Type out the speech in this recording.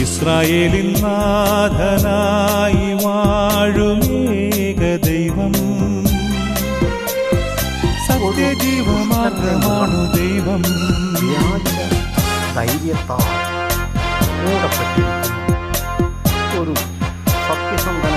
ഇസ്രായേലിൻ നാഥനായി വാഴുമേക ദൈവം. സത്യജീവമാർഗമാണു ദൈവം. ധൈര്യത്താൽ ഒരു സത്യസന്ധന